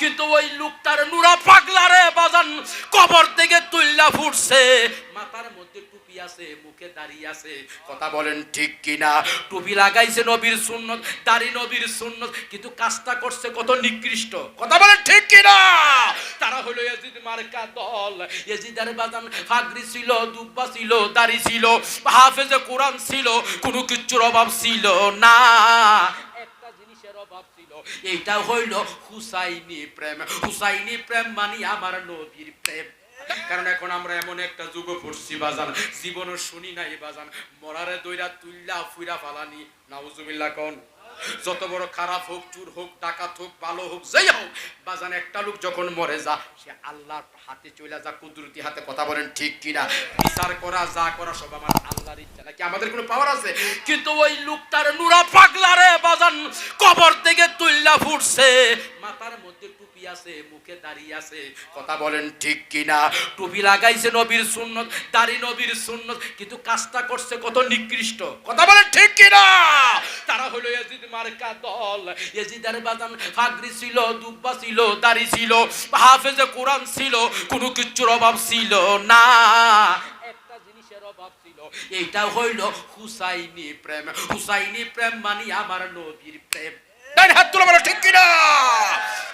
কিন্তু ওই লোকটার নুরা পাগলারে বাজান, কবর থেকে তুইলা ফুটছে। মাথার মধ্যে টুপি আছে, মুখে দাঁড়িয়ে আছে। কথা বলেন ঠিক কিনা? টুপি লাগাইছে নবীর সুন্নত, দাড়ি নবীর সুন্নত, কিন্তু কাজটা করছে কত নিকৃষ্ট। কথা বলেন ঠিক কিনা? তারা হলো ইয়াজিদ মার্কা দল। ইয়াজিদের বাজান ফাগরি ছিল, দুব্বা ছিল, দাড়ি ছিল, হাফেজে কোরআন ছিল, কোনো কিচ্ছুর অভাব ছিল না। অভাব ছিল। এইটা হইল হুসাইনি প্রেম। হুসাইনি প্রেম মানে আমার নবীর প্রেম। কারণ এখন আমরা এমন একটা যুগ পড়ছি, বাজান। জীবনও শুনি নাই, বাজান। মরারে দইরা তুইলা ফুইরা ফালানি। নাউজুবিল্লাহ কোন? যত বড় খারাপ হোক, চুর হোক, ডাকাত হোক, ভালো হোক, যেই হোক, বাজান একটা লোক যখন মরে যা, সে আল্লাহর হাতে চলে যা, কুদরতি হাতে কথা বলেন ঠিক কিনা। বিচার করা, যা করা, সব আমার আল্লাহর ইচ্ছা। নাকি আমাদের কোনো পাওয়ার আছে? কিন্তু ওই লোকটার নুরা পাগলারে বাজান, কবর থেকে তুল্লা ফুটছে। টুপি আছে, মুখে দাঁড়িয়ে আছে। কথা বলেন ঠিক কিনা? টুপি লাগাইছে নবীর সুন্নত, দাড়ি নবীর সুন্নত, কিন্তু কাজটা করছে কত নিকৃষ্ট। কথা বলেন ঠিক কিনা? তারা হলো ইয়াজিদ মার্কা দল। ইয়াজিদের বাজান ফাগরি ছিল, দুব্বা ছিল, দাড়ি ছিল, হাফেজে কোরআন ছিল, কোনো কিচ্ছুর অভাব ছিল না। এইটা হইল হুসাইনি প্রেম। হুসাইনি প্রেম মানে আমার নবীর প্রেম। ডান হাত তুলে বলো ঠিক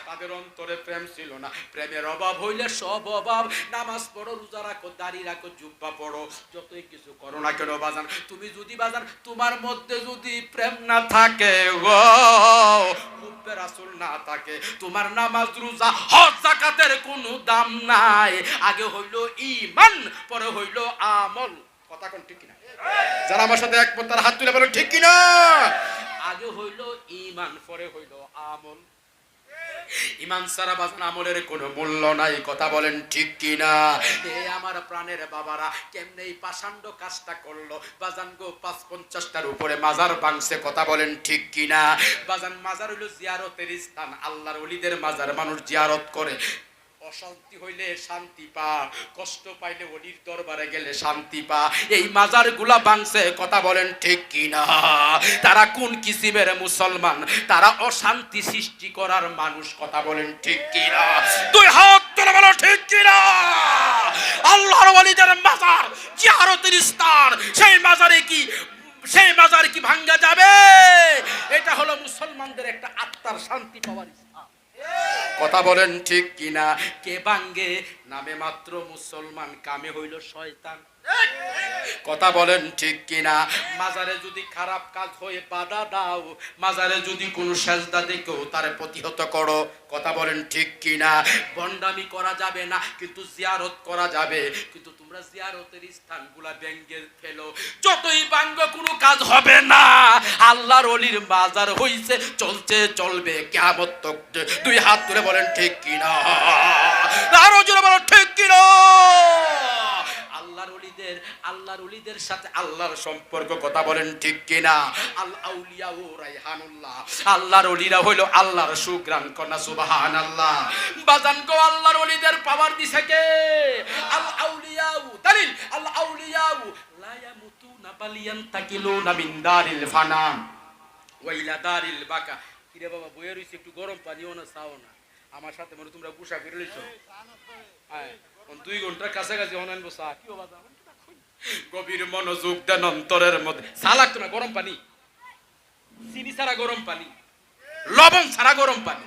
তাদের অন্তরে প্রেম ছিল না। প্রেমের অভাব হইলে সব অভাব। নামাজ পড়ো, রোজা রাখো, দাড়ি রাখো, জুব্বা পড়ো। যতই কিছু করো না কেন বাজান, তুমি যদি বাজান, তোমার মধ্যে যদি প্রেম না থাকে হুব্বে না থাকে, তোমার নামাজ, রোজা, হজ কোনো দাম নাই। আগে হইল ইমান পরে হইল আমল। কথা কোন ঠিক কিনা? যারা আমার সাথে একমত, তারা হাত তুলে বলো, ঠিক কিনা? ইমান পরে হইল আমল। ইমান সারা বাজান আমলের কোনো মূল্য নাই, কথা বলেন ঠিক কিনা? এ আমার প্রাণের বাবারা কেমনে পাষাণ্ড কাজটা করল? বাজান গো পাঁচ পঞ্চাশটার উপরে মাজার বাংছে কথা বলেন ঠিক কিনা? বাজান মাজার হইল জিয়ারতের স্থান, আল্লাহর অলিদের মাজার, মানুষ জিয়ারত করে। অশান্তি হইলে শান্তি পা, কষ্ট পাইলে অলির দরবারে গেলে শান্তি পা। এই মাজারগুলা বাংছে কথা বলেন ঠিক কিনা? তারা কোন কিসিমের মুসলমান? তারা অশান্তি সৃষ্টি করার মানুষ, কথা বলেন ঠিক কিনা? তুই হাত তুলে বলো ঠিক কিনা? আল্লাহর ওয়ালিদের মাজার, জিয়ারতের স্থান, সেই মাজারে কি, সেই মাজার কি ভাঙ্গা যাবে? এটা হলো মুসলমানদের একটা আত্মার শান্তি পাওয়ার কথা বলেন ঠিক কিনা? কে বাঙ্গে? নামে মাত্র মুসলমান কামে হইল শয়তান। কথা বলেন ঠিক কিনা? মাজারে যদি খারাপ কাজ হয়ে বাধা দাও, মাজারে যদি কোনো সেজদা দেখো তারে প্রতিহত করো, কথা বলেন ঠিক কিনা? বন্ডামি করা যাবে না, কিন্তু জিয়ারত করা যাবে। কিন্তু তোমরা জিয়ারতের স্থানগুলা ব্যঙ্গে ফেলো। যতই বাঙ্গ কোনো কাজ হবে না। আল্লাহর অলির বাজার হইছে, চলছে, চলবে কেমন দুই হাত তুলে বলেন ঠিক কিনা? আরও জোরে বলো ঠিক কিনা? অলিদের আল্লাহর অলিদের সাথে আল্লাহর সম্পর্ক কথা বলেন ঠিক কিনা? আল আউলিয়া রাইহানুল্লাহ। আল্লাহর অলিরা হইল আল্লাহর সুগ্রান কন্যা সুবহানাল্লাহ। বাজান গো আল্লাহর অলিদের পাওয়ার দিছে কে? আল আউলিয়া দালিল আল আউলিয়া লা ইয়ামুতুনা বাল মিন দারিল ফানা। ওয়া দারিল বাকা। কিরে বাবা বইয়ে রইছে একটু গরম পানিও না চাও না। আমার সাথে মনে তোমরা গুসা করে লইছো হ্যাঁ দুই ঘণ্টার কাছাকাছি অনাইন বসা কি বাবা? গভীর মনোযোগ দেন অন্তরের মধ্যে। লাগতো না, গরম পানি। চিনি ছাড়া গরম পানি। লবণ ছাড়া গরম পানি।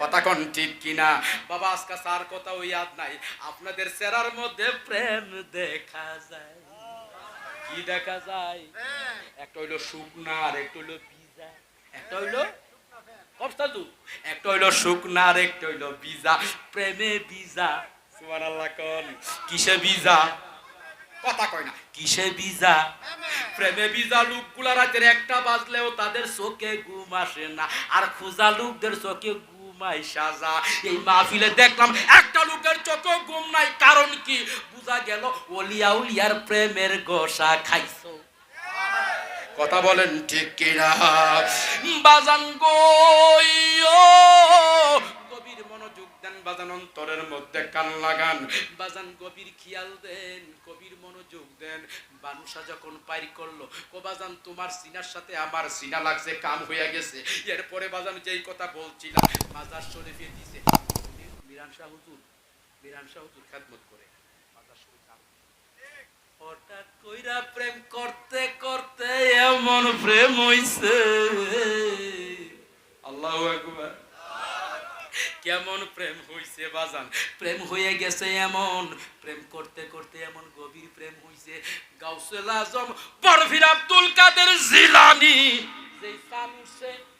কথা কোন ঠিক কিনা? বাবা, আজকে সার কথা ওই ইয়াদ নাই। আপনাদের চেহারার মধ্যে প্রেম দেখা যায়। কি দেখা যায়? একটা হইল শুকনা আর একটা হইল ভিজা। একটা হইল? কবসাদু একটা হইল শুকনা আর একটা হইল ভিজা। প্রেমে ভিজা। সুবহানাল্লাহ কোন। কিসে ভিজা? কথা কয় না। কিসে প্রেমে লোকগুলা রাতের একটা বাজলেও তাদের চোখে ঘুম আসে না। আর খুজা লোকদের চোখে ঘুমাই সাজা। এই মাহফিলে দেখলাম একটা লোকের চোখে ঘুম নাই। কারণ কি? বুঝা গেল ওলিয়া উলিয়ার প্রেমের গোসা খাইছো। কথা বলেন ঠিক কিনা? বাজান গো দেন বাজান অন্তরের মধ্যে কান লাগান। বাজান গভীর খেয়াল দেন গভীর মনোযোগ দেন। বানুষা যখন পাইর করল কো বাজান তোমার সিনার সাথে আমার সিনা লাগছে কাম হইয়া গেছে। এরপরে বাজান যেই কথা বলছিলাম মাজার শরীফে দিছে মিরান শাহ হুজুর মিরান শাহ হুজুর খেদমত করে। মাজার শরীফ। হঠাৎ কইরা প্রেম করতে করতে এমন প্রেম হইছে। আল্লাহু আকবার। কেমন প্রেম হইছে বাজান? প্রেম হয়ে গেছে এমন প্রেম করতে করতে এমন গভীর প্রেম হইছে। গাউসেল আজম পরভির আব্দুল কাদের জিলানি। যেই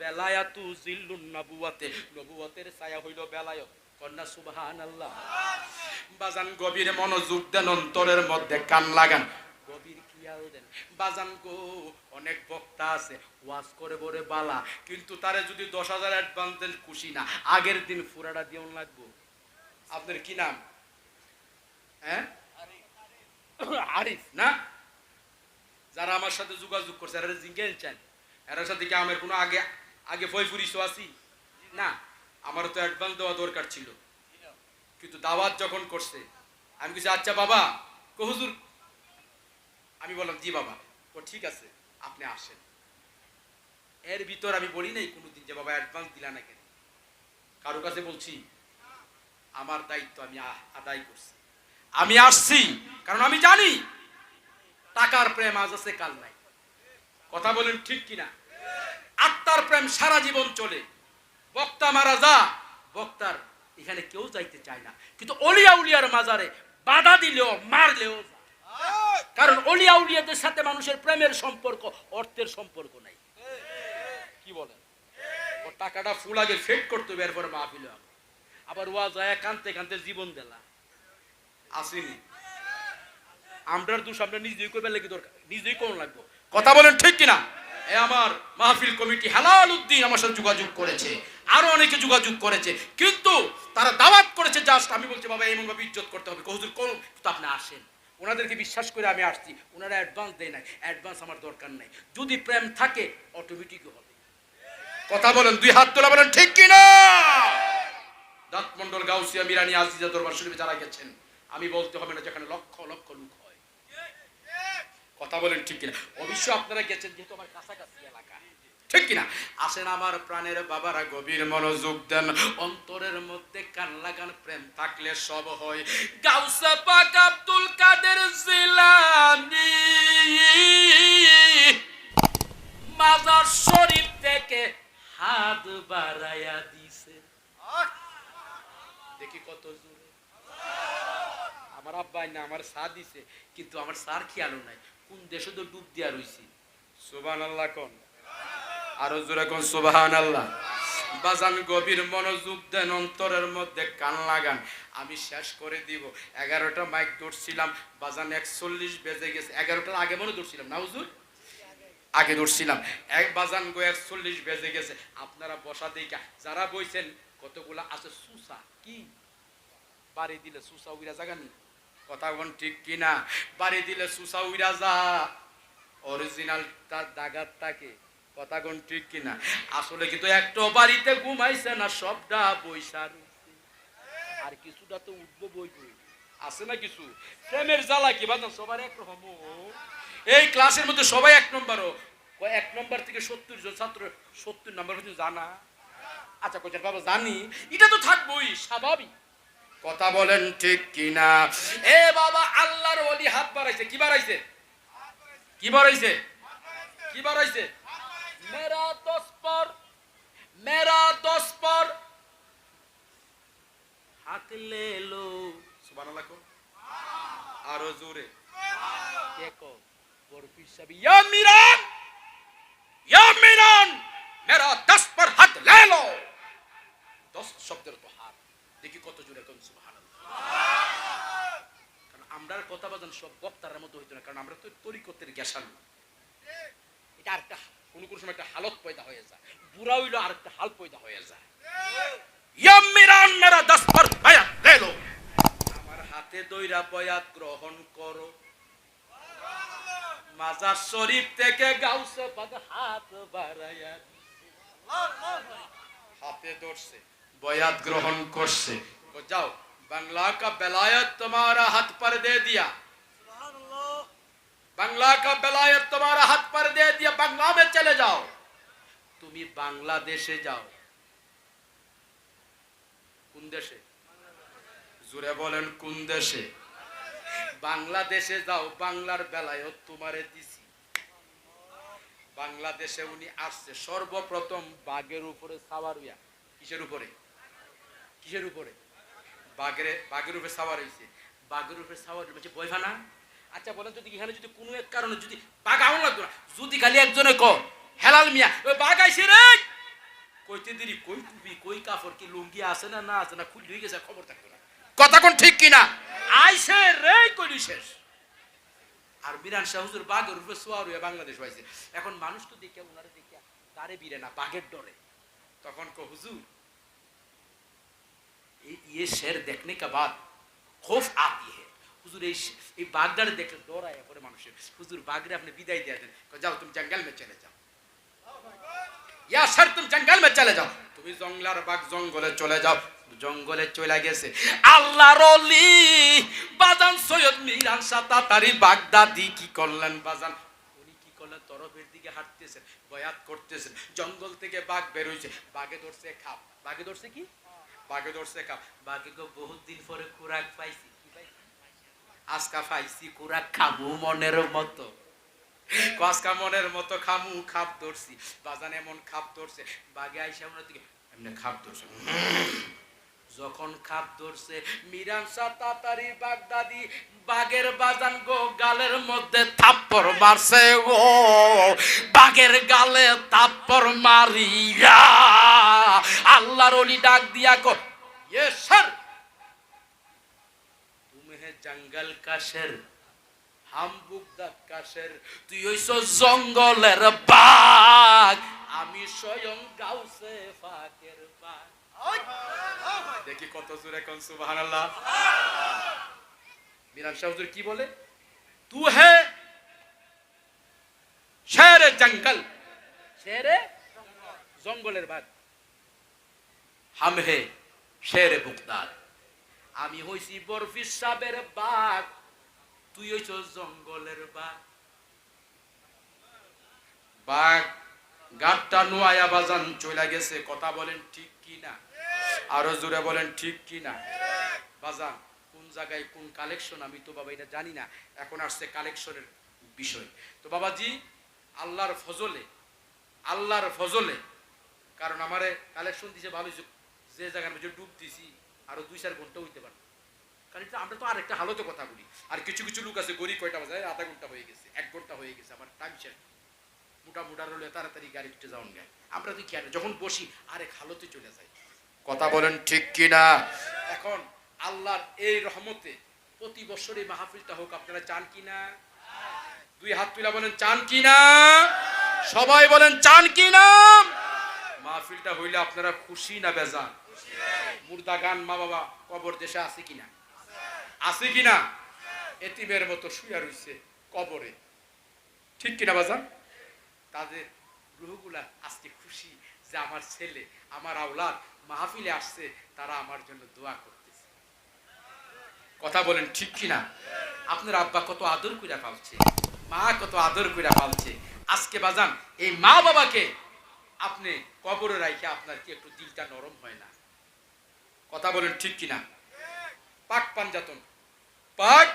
বেলায়াতু জিল্লুন নবুয়াতে নবুয়াতের ছায়া হইল বেলায়ত। কন্যা, সুবহানাল্লাহ। বাজান গভীর মনোযোগ দেন, অন্তরের মধ্যে কান লাগান। গভীর দেন। বাজান গো, অনেক বক্তা আছে, ওয়াজ করে বলে কিন্তু তারে যদি দশ হাজার অ্যাডভান্স দেন, খুশি না। আগের দিন ফুরাটা দিয়ন লাগবো। আপনার কি নাম? হ্যাঁ? আরিফ। না? যারা আমার সাথে যোগাযোগ করছে, এরা জিজ্ঞেস চান এর সাথে কি আমার কোনো আগে আগে ফয় ফুরিস আছি। না, আমারও তো অ্যাডভান্স দেওয়া দরকার ছিল। কিন্তু দাওয়াত যখন করছে, আমি কিছু আচ্ছা বাবা, কো হুজুর? আমি বললাম, জি বাবা। ও ঠিক আছে, আপনি আসেন। এর ভিতর আমি বলি নাই কোনোদিন যে, বাবা অ্যাডভান্স দিলা না কেন? কারও কাছে বলছি, আমার দায়িত্ব আমি আদায় করছি। আমি আসছি, কারণ আমি জানি, টাকার প্রেম আজ আছে, কাল নাই। কথা বলেন ঠিক কিনা? আত্মার প্রেম সারা জীবন চলে। বক্তা মারা যা বক্তার এখানে কেউ যাইতে চায় না। কিন্তু অলিয়া উলিয়ার মাজারে বাধা দিলেও, মারলেও কারণ অলিয়া উলিয়াদের সাথে মানুষের প্রেমের সম্পর্ক, অর্থের সম্পর্ক নাই। কি বলেন? টাকাটা ফুল আগে ফেট করতে হবে, এরপরে মাহফিল। আবার ওয়া যায় কানতে কানতে জীবন দেলা। আসেনি। আমরার দোষ আমরা নিজেই করবে লাগে দরকার। নিজেই কোন লাগবো। কথা বলেন ঠিক কিনা? আমার মাহফিল কমিটি হালাল উদ্দিন আমার সাথে যোগাযোগ করেছে, আরও অনেকে যোগাযোগ করেছে। কিন্তু তারা দাওয়াত করেছে জাস্ট আমি বলছি, বাবা এমন ভাবে ইজ্জত করতে হবে। হুজুর, কোন আপনি আসেন? ওনাদেরকে বিশ্বাস করে আমি আসছি। ওনারা অ্যাডভান্স দেয় নাই। অ্যাডভান্স আমার দরকার নাই। যদি প্রেম থাকে অটোমেটিক হবে। কথা বলেন, দুই হাত তোলা বলেন, ঠিক কিনা দাঁত মন্ডল গাউসিয়া মিরানি আজিজা দরবার শরীফে যারা গেছেন, আমি বলতে হবে না যেখানে লক্ষ লক্ষ লোক কথা বলেন ঠিক কিনা? অবশ্য আপনারা গেছেন যেহেতু আমার কাছাকাছি এলাকা। ঠিক কিনা? আসেন আমার প্রাণের বাবারা গভীর মনোযোগ দেন, অন্তরের মধ্যে কান লাগান প্রেম থাকলে সব হয়। গাউসা পাক আব্দুল কাদের জিলানি। মাজার শরীফ থেকে হাত বাড়াইয়া দিছে। দেখি কত জোরে আমার আব্বাই না আমার সার দিছে কিন্তু আমার সার খেয়ালও নাই। কোন দেশে তো ডুব দিয়া রইছি? সুবান আল্লাহ কোন? আরও জোরে কোন সুবাহান আল্লাহ বাজান গভীর মনোযোগ দেন অন্তরের মধ্যে কান লাগান। আমি শেষ করে দিব। এগারোটা মাইক ধরছিলাম বাজান একচল্লিশ বেজে গেছে। এগারোটার আগে মনে ধরছিলাম না হুজুর? আগে ধরছিলাম। এক বাজান গো একচল্লিশ বেজে গেছে। আপনারা বসা দিকা যারা বইছেন কতগুলা আছে? সুসা কি? বাড়ি দিলে সুসা উইরা জাগানি? কথা কোন ঠিক কিনা? বাড়ি দিলে সুসা উইরা যা। অরিজিনাল তার দাগার থাকে কথা কোন ঠিক কিনা? আসলে কিন্তু একটা বাড়িতে ঘুমাইছে না, সবটা বৈশা রইছে। আর কিছুটা তো উঠবো বই আছে না কিছু? প্রেমের জ্বালা কি? বাজান, সবার একরকম এই ক্লাসের মধ্যে সবাই এক নম্বরও। এক নম্বর থেকে সত্তর জন ছাত্র, সত্তর নম্বর পর্যন্ত জানা? আচ্ছা কোচার বাবা জানি। এটা তো থাকবোই, স্বাভাবিক। কথা বলেন ঠিক কিনা? এ বাবা, আল্লাহর ওলি হাত বাড়াইছে। কি বাড়াইছে? কি বাড়াইছে? কি বাড়াইছে? মেরা দশ পর মেরা দশ পর হাত লে। লো সুবহানাল্লাহ কো। আরও জোরে। দেখো বরফি সাহেব, ইয়া মিরান ইয়া মিরান মেরা হাত লে। লো দশ শব্দের তো হাত দেখি কত জোরে কারণ আমরার কথা বাজান সব বক্তার মধ্যে হইতো না, কারণ আমরা তো তরিকতের গ্যাসালু এটা আরেকটা কোন সময় একটা হালত পয়দা হয়ে যায়। বুড়া হইল আরেকটা হাল পয়দা হয়ে যায়। মিরান, মেরা দশ পর হায়াত লে। লো হাতে দইরা গ্রহণ মাজার হাত হাতে ধরছে বয়াত গ্রহণ করছে। যাও বাংলা কা বেলায়ত তোমারা হাত পর দে দিয়া। বাংলা কা বেলায়ত তোমারা হাত পর দে দিয়া বাংলা মে চলে যাও। তুমি বাংলাদেশে যাও। কোন দেশে? জুড়ে বলেন কোন দেশে? বাংলাদেশে যাও বাংলার বেলায়ত তোমারে দিছি। বাংলাদেশে উনি আসছে সর্বপ্রথম বাঘের উপরে সাওয়ার হইয়া কিসের উপরে? কিসের উপরে? বাঘের বাঘের উপরে সাওয়ার হয়েছে বাঘের উপরে সাওয়ার হচ্ছে বইফানা আচ্ছা বলেন যদি এখানে যদি কোনো এক কারণে যদি বাঘ আমল লাগতো না, যদি খালি একজনে ক হেলাল মিয়া, ওই বাঘ আইছে রে! কইতে দিরি, কই টুপি কই কাপড় কি লুঙ্গি আছে না না আছে না? খুলি হয়ে গেছে, খবর থাকতো না। কথা কোন ঠিক কিনা? আইছে রে, কইলি শেষ। আর মিরান শাহ হুজুর বাঘের উপরে সোয়ার হয়ে বাংলাদেশ পাইছে এখন মানুষ তো দেখে ওনারে দেখে তারে বিরে না, বাঘের ডরে। তখন কো হুজুর ये- ये शेर देखने के बाद खौफ आती है হুজুর এই শ- এই বাগদারে দেখলে ডর আয়া করে মানুষের হুজুর বাগরে আপনি বিদায় দিয়ে দেন কয়, যাও তুমি জঙ্গল में चले जाओ ইয়া স্যার তুমি জঙ্গল में चले जाओ তুমি জঙ্গলার বাগ জঙ্গলে চলে যাও জঙ্গলে চলে গেছে আল্লাহর অলি বাজান সৈয়দ মিরান সাতা তারি বাগদাদি কি করলেন বাজান উনি কি করলেন তরফের দিকে হাঁটতেছেন বয়াত করতেছেন জঙ্গল থেকে বাঘ বের হইছে বাঘে ধরছে খাপ বাঘে ধরছে কি বাঘে ধরছে খাপ বাঘে বহুত দিন পরে পাইছি। আজকা পাইছি খাব মনের মতো। মনের মতো খামু, খাপ ধরছি। বাজান এমন খাপ ধরছে, বাঘে দিকে এমনি খাপ ধরছে। যখন খাপ ধরছে, মিরান শাহ তাতারি বাগদাদি, বাঘের বাজান গো গালের মধ্যে থাপ্পড় মারছে গো। বাঘের গালে থাপ্পড় মারিয়া আল্লাহর অলি ডাক দিয়া কো ইয়ে স্যার তুমি হে জঙ্গল কাশের তুই হইছ জঙ্গলের বাঘ। আমি স্বয়ং গাউসে ফাকের বাঘ। দেখি কত জোরে কোন সুবহানাল্লাহ। মিরান শাহ কি বলে? তু হে শেরে জঙ্গল। শেরে? জঙ্গলের বাঘ। হাম হে শেরে বুকদার আমি হইছি বরফিস সাবের বাঘ, তুই হইছ জঙ্গলের বাঘ। বাঘ, গাটটা নোয়ায়া বাজান চলে গেছে, কথা বলেন ঠিক কি না আরও জোরে বলেন ঠিক কি না বাজান, কোন জায়গায় কোন কালেকশন আমি তো বাবা এটা জানি না। এখন আসছে কালেকশনের বিষয়। তো বাবাজি, আল্লাহর ফজলে আল্লাহর ফজলে, কারণ আমারে কালেকশন দিছে ভালো যে জায়গার মধ্যে ডুব দিছি আরও দুই চার ঘণ্টা হইতে পারে। কারণ এটা আমরা তো আর একটা হালতে কথা বলি। আর কিছু কিছু লোক আছে গড়ি কয়টা বাজে, আধা ঘণ্টা হয়ে গেছে, এক ঘণ্টা হয়ে গেছে, আমার টাইম শেষ। মোটা মোটা রলে তাড়াতাড়ি গাড়ি উঠে যাওয়ান গায়ে আমরা তো আর যখন বসি, আরেক হালতে চলে যাই কথা বলেন ঠিক কিনা? এখন আল্লাহর এই রহমতে প্রতি বছর এই মাহফিলটা হোক, আপনারা চান কিনা? দুই হাত তুলা বলেন, চান কিনা? সবাই বলেন, চান কিনা? মাহফিলটা হইলে আপনারা খুশি না বেজান মুর্দা গান মা বাবা কবর দেশে আছে কিনা? আছে কিনা? এতিমের মতো শুয়া রইছে কবরে। ঠিক কিনা বাজান? তাদের রুহগুলা আজকে খুশি যে আমার ছেলে, আমার আওলাদ মাহফিলে আসছে, তারা আমার জন্য দোয়া করতেছে। কথা বলেন ঠিক কিনা? আপনার আব্বা কত আদর কইরা পালছে, মা কত আদর কইরা পালছে। আজকে বাজান, এই মা বাবাকে আপনি কবরে রাখে আপনার কি একটু দিলটা নরম হয় না? কথা বলেন ঠিক কিনা? পাক পাঞ্জাতন। পাক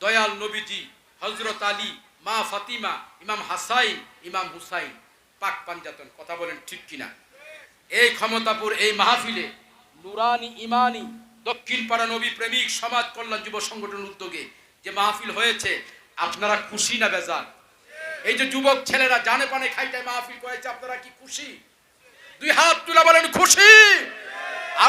দয়াল নবীজি হজরত আলী, মা ফাতিমা, ইমাম হাসাইন, ইমাম হুসাইন, পাক পাঞ্জাতন। কথা বলেন ঠিক কিনা? এই ক্ষমতাপুর, এই মাহফিলে নুরানি ইমানি, দক্ষিণ পাড়া নবী প্রেমিক সমাজ কল্যাণ যুব সংগঠন উদ্যোগে যে মাহফিল হয়েছে, আপনারা খুশি না বেজান এই যে যুবক ছেলেরা জানে পানে খাইতে মাহফিল করেছে, আপনারা কি খুশি? দুই হাত তুলে বলেন, খুশি!